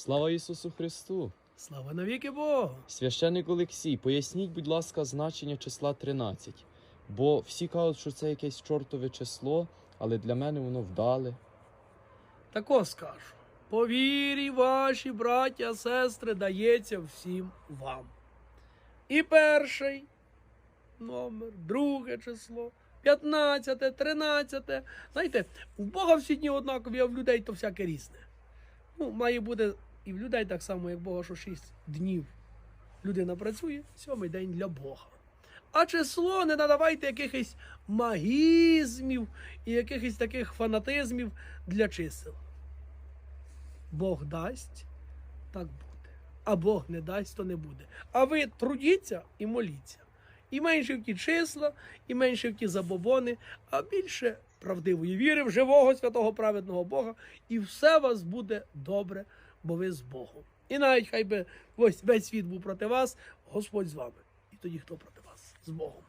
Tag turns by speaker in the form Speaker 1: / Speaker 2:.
Speaker 1: Слава Ісусу Христу!
Speaker 2: Слава навіки Богу!
Speaker 1: Священник Олексій, поясніть, будь ласка, значення числа 13. Бо всі кажуть, що це якесь чортове число, але для мене воно вдале.
Speaker 2: Тако скажу. По вірі ваші браття, сестри, дається всім вам. І перший номер, друге число, 15, 13. Знаєте, у Бога всі дні однакові, а в людей то всяке різне. Ну, має бути і в людей так само, як Бога, що 6 днів людина працює, сьомий день для Бога. А число не надавайте якихось магізмів і якихось таких фанатизмів для чисел. Бог дасть, так буде. А Бог не дасть, то не буде. А ви трудіться і моліться. І менше в ті числа, і менше в ті забобони, а більше правдивої віри в живого святого праведного Бога, і все вас буде добре, бо ви з Богом. І навіть хай би ось весь світ був проти вас, Господь з вами. І тоді хто проти вас? З Богом.